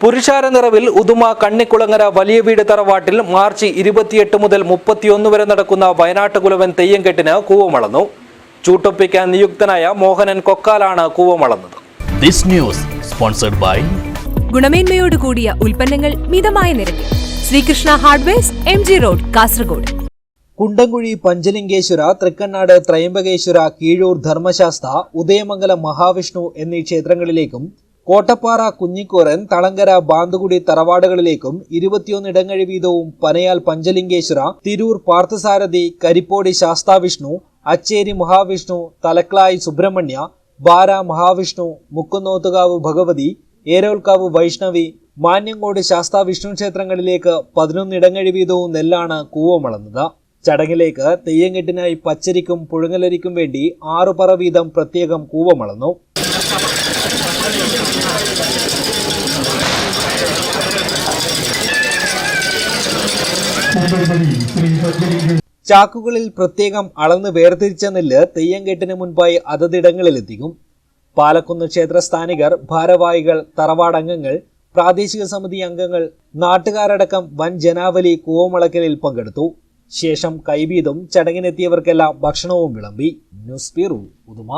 പുരുഷാര നിറവിൽ ഉദുമ കണ്ണിക്കുളങ്ങര വലിയ വീട് തറവാട്ടിൽ മാർച്ച് ഇരുപത്തിയെട്ട് മുതൽ മുപ്പത്തിയൊന്ന് വരെ നടക്കുന്ന വയനാട്ടുകുലവൻ തെയ്യംകെട്ടിന് കൂവമളന്നു. ചൂട്ടൊപ്പിക്കാൻ നിയുക്തനായ മോഹനൻ കൊക്കാലാണ് കൂവമളന്നത്. ദിസ് ന്യൂസ് സ്പോൺസർഡ് ബൈ ഗുണമേന്മയോട് കൂടിയ ഉൽപ്പന്നങ്ങൾ മിതമായ നിരക്കിൽ. Sreekrishna hardwares M G road Kasaragod. Kundamkuzhi Panchalingeshwara Thrikkannad Trayambakeshwara Keezhur Dharmasastha Udayamangalam Mahavishnu എന്നീ ക്ഷേത്രങ്ങളിലേക്കും കോട്ടപ്പാറ കുഞ്ഞിക്കോരൻ തളങ്കര ബാന്തുകുടി തറവാടുകളിലേക്കും ഇരുപത്തിയൊന്ന് ഇടങ്ങഴി വീതവും പനയാൽ പഞ്ചലിംഗേശ്വര തിരൂർ പാർത്ഥസാരഥി കരിപ്പോടി ശാസ്താവിഷ്ണു അച്ചേരി മഹാവിഷ്ണു തലക്ലായി സുബ്രഹ്മണ്യ ബാര മഹാവിഷ്ണു മുക്കുന്നോത്തുകാവ് ഭഗവതി ഏരോൽക്കാവ് വൈഷ്ണവി മാന്യങ്കോട് ശാസ്താ വിഷ്ണു ക്ഷേത്രങ്ങളിലേക്ക് പതിനൊന്ന് ഇടങ്ങഴി വീതവും നെല്ലാണ് കൂവമളന്നത്. ചടങ്ങിലേക്ക് തെയ്യങ്കെട്ടിനായി പച്ചരിക്കും പുഴുങ്ങലരിക്കും വേണ്ടി ആറു പറ വീതം പ്രത്യേകം കൂവമളന്നു. ചാക്കുകളിൽ പ്രത്യേകം അളന്ന് വേർതിരിച്ച നെല്ല് തെയ്യംകെട്ടിന് മുൻപായി അതതിടങ്ങളിലെത്തിക്കും. പാലക്കുന്ന് ക്ഷേത്രസ്ഥാനികർ ഭാരവാഹികൾ തറവാടംഗങ്ങൾ പ്രാദേശിക സമിതി അംഗങ്ങൾ നാട്ടുകാരടക്കം വൻ ജനാവലി കൂവമളക്കലിൽ പങ്കെടുത്തു. ശേഷം കൈവീതും ചടങ്ങിനെത്തിയവർക്കെല്ലാം ഭക്ഷണവും വിളമ്പി. News bureau Uduma.